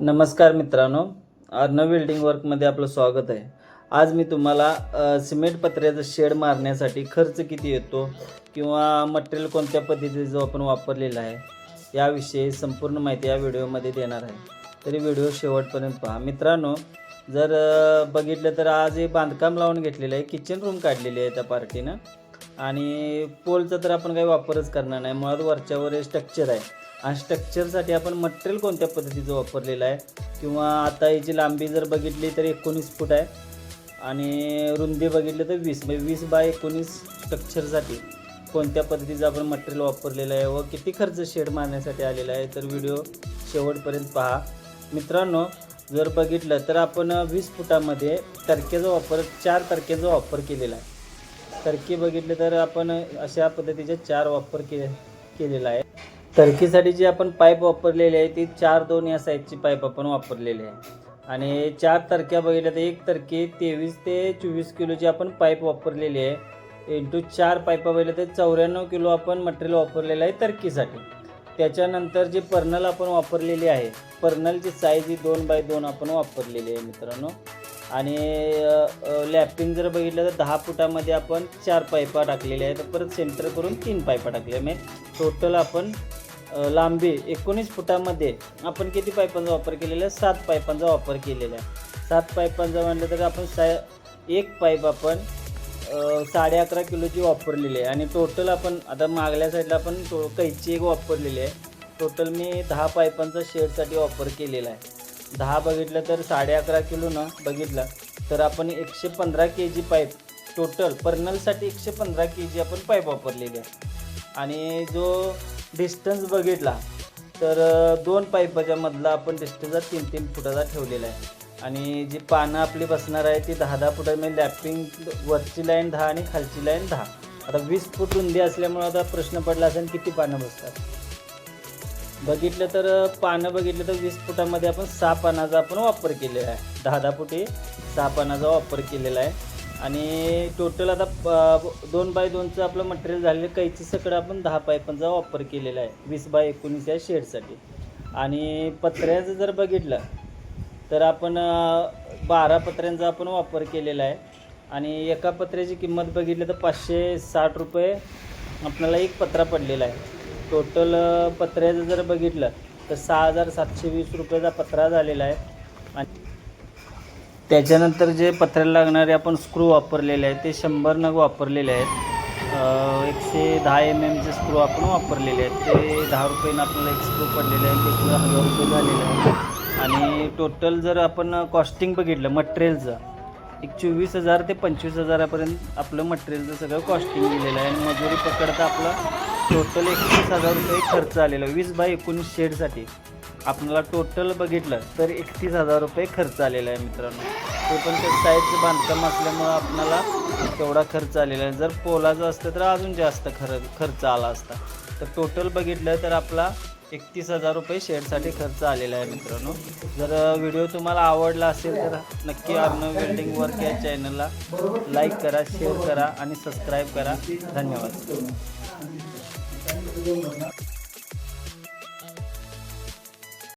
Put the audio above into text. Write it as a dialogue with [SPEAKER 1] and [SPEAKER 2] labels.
[SPEAKER 1] नमस्कार मित्रांनो. अर्णव वेल्डिंग वर्कमध्ये आपलं स्वागत आहे. आज मी तुम्हाला सिमेंट पत्र्याचं शेड मारण्यासाठी खर्च किती येतो किंवा मटेरियल कोणत्या पद्धतीचं आपण वापरलेलं आहे याविषयी संपूर्ण माहिती या व्हिडिओमध्ये देणार आहे. तरी व्हिडिओ शेवटपर्यंत पहा. मित्रांनो जर बघितलं तर आज हे बांधकाम लावून घेतलेलं आहे किचन रूम काढलेली आहे त्या पार्टीनं. आणि पोलचा तर आपण काही वापरच करणार नाही. मुळात वरच्यावर स्ट्रक्चर आहे. आणि स्ट्रक्चरसाठी आपण मटेरियल कोणत्या पद्धतीचं वापरलेलं आहे? किंवा आता याची लांबी जर बघितली तर एकोणीस फूट आहे. आणि रुंदी बघितली तर वीस म्हणजे वीस बाय एकोणीस स्ट्रक्चरसाठी कोणत्या पद्धतीचं आपण मटेरियल वापरलेलं आहे व किती खर्च शेड मारण्यासाठी आलेला आहे तर व्हिडिओ शेवटपर्यंत पहा. मित्रांनो जर बघितलं तर आपण वीस फुटामध्ये तरकेचा वापर चार टर्केचा वापर केलेला आहे. टर्की बघितले तर आपण अशा पद्धतीचे चार वापर के केलेला आहे. टर्कीसाठी जी आपण पाईप वापरलेली आहे ती चार दोन या साईजची पाईप आपण वापरलेली आहे. आणि चार तरक्या बघितल्या तर एक तरकी तेवीस ते चोवीस किलोची आपण पाईप वापरलेली आहे. इंटू चार पाईपा बघितल्या तर चौऱ्याण्णव किलो आपण मटेरियल वापरलेलं आहे तरकीसाठी त्याच्यानंतर जे पर्नल आपण वापरलेली आहे पर्नलची साईज ही दोन बाय दोन आपण वापरलेली आहे मित्रांनो. आणि लॅपिंग जर बघितलं तर दहा फुटामध्ये आपण चार पाईपा टाकलेल्या आहेत. परत सेंटर करून तीन पाईपा टाकल्या म्हणजे टोटल आपण लांबी एकोणीस फुटामध्ये आपण किती पाईपांचा वापर केलेला आहे? सात पाईपांचा वापर केलेला आहे. सात पाईपांचा म्हणलं तर आपण सा एक पाईप आपण साडे अकरा किलोची वापरलेली आहे. आणि टोटल आपण आता मागल्या साईडला आपण टो कैची एक वापरलेली आहे. टोटल मी दहा पायपांचा शेडसाठी वापर केलेला आहे. दहा बघितलं तर साडे अकरा किलोनं बघितलं. तर आपण एकशे पंधरा के जी पाईप टोटल पर्नलसाठी एकशे पंधरा के जी आपण पाईप वापरलेली आहे. आणि जो डिस्टन्स बघितला तर दोन पाईपाच्या मधला आपण डिस्टन्सचा तीन तीन फुटाचा ठेवलेला आहे. आणि जी पानं आपली बसणार आहे ती दहा दहा फुटामध्ये म्हणजे लॅपिंग वरची लाईन दहा आणि खालची लाईन दहा. आता वीस फूट रुंदी असल्यामुळे आता प्रश्न पडला असेल किती पानं बसतात? बघितलं तर पानं बघितलं तर वीस फुटामध्ये आपण सहा पानाचा आपण वापर केलेला आहे. दहा दहा फुटी सहा पानाचा वापर केलेला आहे. आणि टोटल आता प- दोन बाय दोनचं आपलं मटेरियल झालेलं कैची सकड आपण दहा पायपांचा वापर केलेला आहे. वीस बाय एकोणीस या शेडसाठी आणि पत्र्याचं जर बघितलं तर आपण बारा पत्र्यांचा आपण वापर केलेला आहे. आणि एका पत्र्याची किंमत बघितली तर पाचशे साठ रुपये आपल्याला एक पत्रा पडलेला आहे. टोटल पत्र्याचं जर बघितलं तर सहा हजार सातशे वीस रुपयाचा पत्रा झालेला आहे. त्याच्यानंतर जे पत्र्याला लागणारे आपण स्क्रू वापरलेले आहेत ते शंभर नग वापरलेले आहेत. एकशे दहा एम एमचे स्क्रू आपण वापरलेले आहेत. ते दहा रुपयानं आपल्याला एक स्क्रू पडलेले आहे ते सुद्धा हजार रुपये झालेले आहे आणि टोटल जर आपण कॉस्टिंग बघितलं मटेरियलचं एक चोवीस हजार ते पंचवीस हजारापर्यंत आपलं मटेरियलचं सगळं कॉस्टिंग दिलेलं आहे. आणि मजुरी पकडता आपला टोटल एकतीस हजार रुपये खर्च आलेला वीस बाय एकोणीस शेडसाठी. आपल्याला टोटल बघितलं तर एकतीस हजार रुपये खर्च आलेला आहे मित्रांनो. ते पण त्या साईडचं बांधकाम असल्यामुळं आपल्याला तेवढा खर्च आलेला आहे. जर पोलाचं असतं तर अजून जास्त खर खर्च आला असता. तर टोटल बघितलं तर आपला एकतीस हजार रुपये शेडसाठी खर्च आलेला आहे मित्रांनो. जर व्हिडिओ तुम्हाला आवडला असेल तर नक्की अर्णव वेल्डिंग वर्क या चॅनलला लाईक करा शेअर करा आणि सबस्क्राईब करा. धन्यवाद.